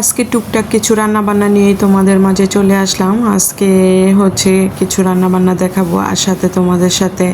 আজকে টুকটাক কিছু রান্না বান্না নিয়েই তোমাদের মাঝে চলে আসলাম। আজকে হচ্ছে কিছু রান্না বান্না দেখাবো আর সাথে তোমাদের সাথে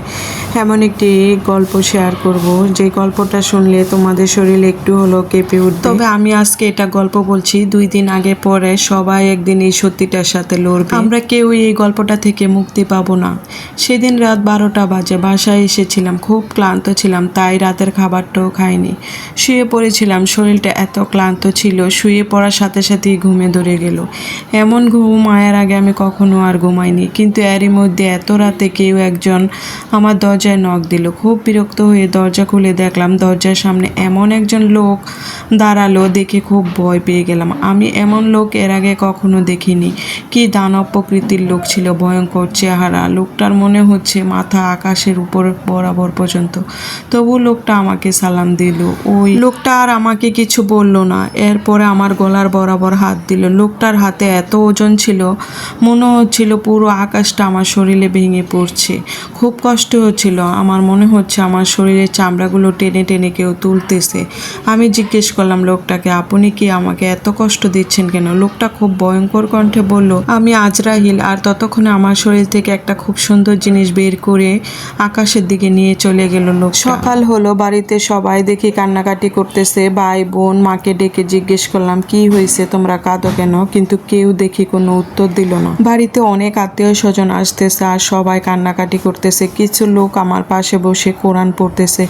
এমন একটি গল্প শেয়ার করব। যে গল্পটা শুনলে তোমাদের শরীরে একটু হলো কেঁপে উঠবে। তবে আমি আজকে এটা গল্প বলছি দুই দিন আগে পরে সবাই একদিন এই সত্যিটার সাথে লড়বে। আমরা কেউ এই গল্পটা থেকে মুক্তি পাবো না। সেদিন রাত বারোটা বাজে বাসায় এসেছিলাম খুব ক্লান্ত ছিলাম তাই রাতের খাবারটাও খাইনি। শুয়ে পড়েছিলাম শরীরটা এত ক্লান্ত ছিল শুয়ে পড়ার সাথে সাথেই ঘুমে ধরে গেল। এমন ঘুম আয়ার আগে আমি কখনো আর ঘুমাইনি, কিন্তু এরই মধ্যে এত রাতে কেউ একজন আমার দরজায় নখ দিল। খুব বিরক্ত হয়ে দরজা খুলে দেখলাম দরজার সামনে এমন একজন লোক দাঁড়াল দেখে খুব ভয় পেয়ে গেলাম। আমি এমন লোক এর আগে কখনো দেখিনি। কি দানব প্রকৃতির লোক ছিল, ভয়ঙ্কর চেহারা। লোকটার মনে হচ্ছে মাথা আকাশের উপর বরাবর পর্যন্ত। তবু লোকটা আমাকে সালাম দিল। ওই লোকটা আর আমাকে কিছু বলল না। এরপরে আমার গলার বরাবর হাত দিল। লোকটার হাতে এত ওজন ছিল মনে হচ্ছিল পুরো আকাশটা আমার শরীরে ভেঙে পড়ছে। খুব কষ্ট হচ্ছিল আমার মনে হচ্ছে আমার শরীরের চামড়াগুলো টেনে টেনে কেউ তুলতেছে। আমি জিজ্ঞেস করলাম, লোকটাকে, আপনি কি আমাকে এত কষ্ট দিচ্ছেন কেন? লোকটা খুব ভয়ঙ্কর কণ্ঠে বলল, আমি আজরাহিল আর ততক্ষণে আমার শরীর থেকে একটা খুব সুন্দর জিনিস বের করে আকাশের দিকে নিয়ে চলে গেল লোক সকাল হলো, বাড়িতে সবাই দেখি কান্নাকাটি করতেছে। ভাই, বোন, মাকে ডেকে জিজ্ঞেস করলাম, কি হয়েছে তোমরা কাঁদো কেন? কিন্তু কেউ দেখি কোনো উত্তর দিল না। বাড়িতে অনেক আত্মীয় স্বজন আসতেছে আর সবাই কান্নাকাটি করতেছে। কিছু লোক আমার পাশে বসে কোরআন পড়তেছে।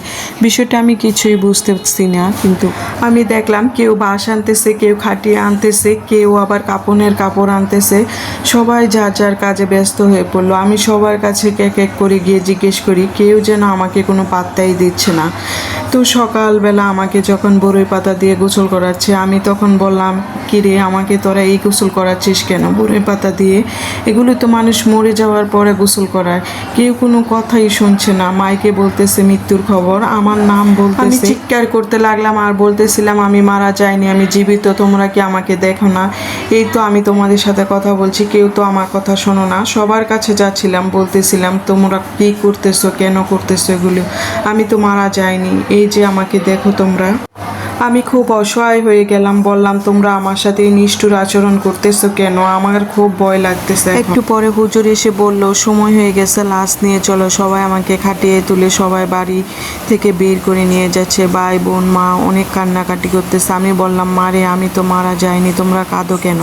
বিষয়টা আমি কিছুই বুঝতেছি না, কিন্তু আমি দেখলাম কেউ বাঁশ আনতেছে, কেউ খাটিয়ে আনতেছে, কেউ আবার কাপনের কাপড় আনতেছে। সবাই যার যার কাজে ব্যস্ত হয়ে পড়ল। আমি সবার কাছে এক এক করে গিয়ে জিজ্ঞেস করি, কেউ যেন আমাকে কোনো পাত্তাই দিচ্ছে না। তো সকালবেলা আমাকে যখন বরই পাতা দিয়ে গোসল করাচ্ছে, আমি তখন বললাম কি রে আমাকে তোরা এই গোসল করাচ্ছিস কেন? বরই পাতা দিয়ে? এগুলো তো মানুষ মরে যাওয়ার পরে গোসল করায়। কেউ কোনো কথাই শুনছে না। মাইকে বলতেছে মৃত্যুর খবর। আমার নাম বলতেছে চিৎকার করতে লাগলাম আর বলতেছিলাম, আমি মারা যাইনি, আমি জীবিত, তোমরা কি আমাকে দেখো না? এই তো আমি তোমাদের সাথে কথা বলছি, কেউ তো আমার কথা শোনো না। সবার কাছে যাচ্ছিলাম, বলতেছিলাম, তোমরা কি করতেছো? কেন করতেছো এগুলো? আমি তো মারা যাইনি। এই যে আমাকে দেখো তোমরা। আমি খুব অসহায় হয়ে গেলাম, বললাম, তোমরা আমার সাথে নিষ্ঠুর আচরণ করতেছো কেন? আমার খুব ভয় লাগতেছে একটু পরে হুজুর এসে বলল, সময় হয়ে গেছে, লাশ নিয়ে চলো, সবাই আমাকে খাটিয়ে তুলে সবাই বাড়ি থেকে বের করে নিয়ে যাচ্ছে। ভাই, বোন, মা, অনেক কান্নাকাটি করতেছে। আমি বললাম মারে আমি তো মারা যাইনি, তোমরা কাঁদো কেন?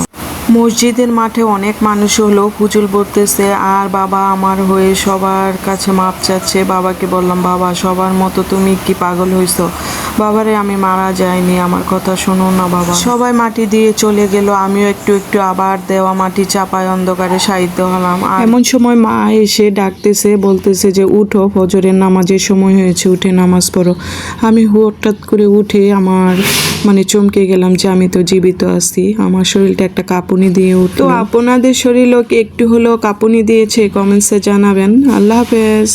মসজিদের মাঠে অনেক মানুষ হলো হুজুল বলতেছে আর বাবা আমার হয়ে সবার কাছে মাপ চাচ্ছে। বাবাকে বললাম, বাবা, সবার মতো তুমি কি পাগল হইছো? বাবারে, আমি মারা যাইনি, আমার কথা শোনো না, বাবা। সবাই মাটি দিয়ে চলে গেল, আমিও একটু একটু আবার দেওয়া মাটি চাপায় অন্ধকারে সাহিত্য হলাম এমন সময় মা এসে ডাকতেছে, বলতেছে যে, উঠো, ফজরের নামাজের সময় হয়েছে, উঠে নামাজ পড়ো। আমি হঠাৎ করে উঠে আমার মানে চমকে গেলাম যে আমি তো জীবিত আছি। আমার শরীরটা একটা কাঁপুনি দিয়ে তো আপনাদের শরীরও কি একটু হলেও কাঁপুনি দিয়েছে কমেন্টসে জানাবেন। আল্লাহ হাফেজ।